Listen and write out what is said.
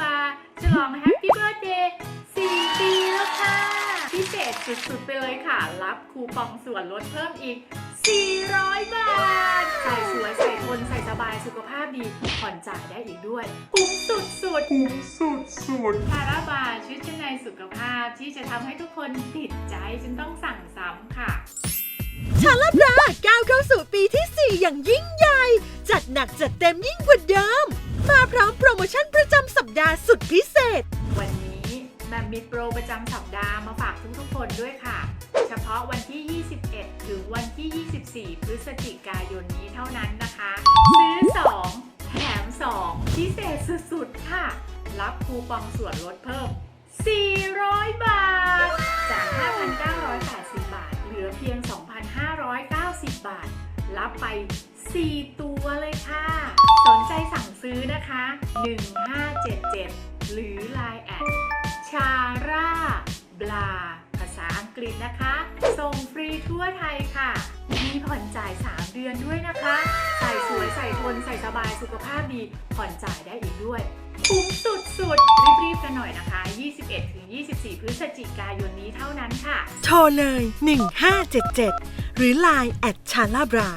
บาร์ฉลองแฮปปี้เบิร์ดเดย์4ปีแล้วค่ะ พิเศษสุดๆไปเลยค่ะ รับคูปองส่วนลดเพิ่มอีก 400 บาท ใส่สวยใส่ทนใส่สบายสุขภาพดี ผ่อนจ่ายได้อีกด้วย คุ้มสุดๆ คุ้มสุดๆคาราบาร์ชุดชั้นในสุขภาพที่จะทำให้ทุกคนติดใจจนต้องสั่งซ้ำค่ะชาลาบราก้าวเข้าสู่ปีที่ 4 อย่างยิ่งใหญ่ จัดหนักจัดเต็มยิ่งกว่าเดิม มาพร้อมโปรโมชั่นประจำาสุดพิเศษ วันนี้แมมมีโปรประจำสัปดาห์มาฝากทุกๆคนด้วยค่ะ เฉพาะวันที่ 21 ถึงวันที่ 24 พฤศจิกายนนี้เท่านั้นนะคะ ซื้อ 2 แถม 2 พิเศษสุดๆค่ะ รับคูปองส่วนลดเพิ่ม 400 บาท จาก 5,980 บาท เหลือเพียง 2,590 บาท รับไป 4 ตัวเลยค่ะ สั่งซื้อนะคะ 1577 หรือ Line แอดชาร่าบลาภาษาอังกฤษนะคะ ส่งฟรีทั่วไทยค่ะ มีผ่อนจ่าย 3 เดือนด้วยนะคะ ใส่สวยใส่ทนใส่สบายสุขภาพดี ผ่อนจ่ายได้อีกด้วยคุ้มสุดๆ รีบๆ กันหน่อยนะคะ 21-24 พฤศจิกายนนี้เท่านั้นค่ะ โทรเลย 1577 หรือ Line แอดชาลาบรา